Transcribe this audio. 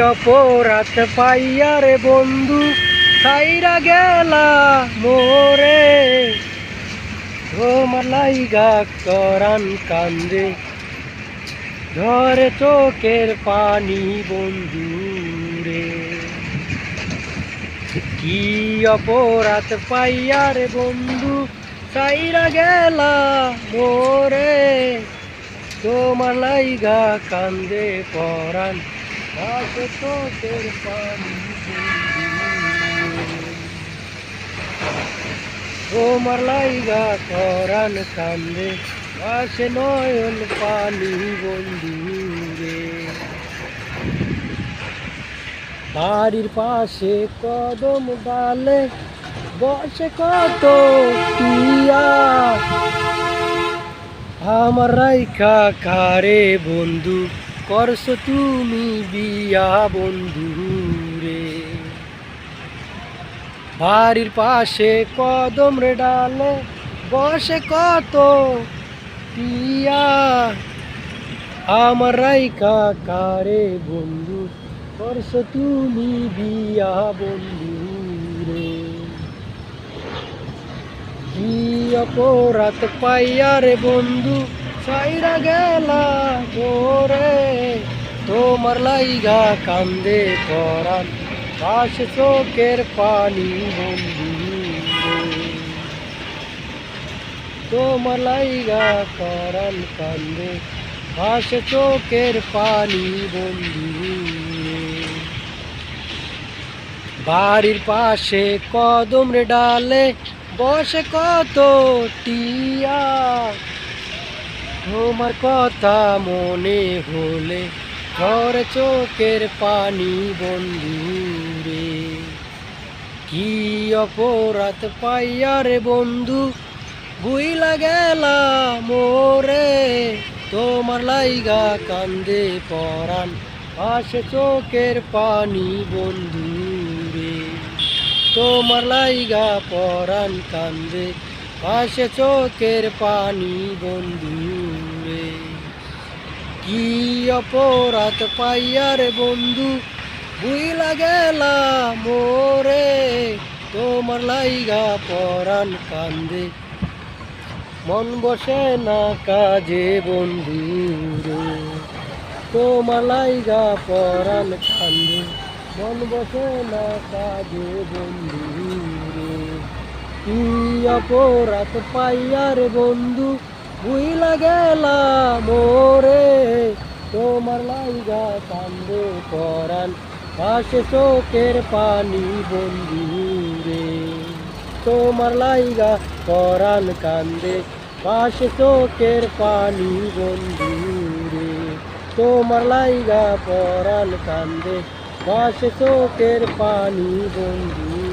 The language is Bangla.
অপরাধ পাইয়া রে বন্ধু সাইরা গেলা মোরে। তোমার লাইগা করান কান্দে, ধরে চোখের পানি বন্ধু রে কি অপরাধ পাইয়া রে বন্ধু সাইরা গেলা মোরে। তোমার লাইগা কান্দে পরান তোমার লাইগা করান কান্দে, আসে নয়ন পানি বন্ধু রে বাড়ির পাশে কদম ডালে বসে কত টিয়া। আমার রাইখা কারে বন্ধু করছ তুমি বিয়া বন্ধু রে। বাড়ির পাশে কদম রে ডালে বসে কত পিয়া। আমার রাইকা কারে বন্ধু, করছ তুমি বিয়া বন্ধু রে। কি অপরাধ পাইয়া রে বন্ধু সাইরা গেলা তোমার লাইগা কান্দে পরান পাশে চোখের পানি বন্ধু। তোমার লাইগা করান কান্দে পাশে চোখের পানি বন্ধু বাড়ির পাশে কদম ডালে বসে কত টিয়া। তোমার কথা মনে হলে ঘর চোখের পানি বন্ধু রে কি অপরাধ পাইয়া রে বন্ধু? বুইলা গেলা মোরে, তোমার লাইগা কান্দে পরান আসে চোখের পানি বন্ধু রে তোমার লাইগা পরান কান্দে। আসে চোখের পানি বন্ধু রে কি অপরাধ পাইয়ার বন্ধু? বুইলা গেলা মোরে, তোমার লাইগা পরান কান্দে। মন বসে না কাজে বন্ধু রে, তোমার লাইগা পরান কান্দে। মন বসে না কাজে বন্ধু রে, কি অপরাধ পাইয়ার বন্ধু? বুইলা গেলা মোরে তোমার লাইগা কান্দে পরান পাশে চোখের পানি বন্ধু রে তোমার লাইগা পরান কান্দে, পাশে চোখের পানি বন্ধু রে তোমার লাইগা পরান কান্দে, পাশে চোখের পানি বন্ধু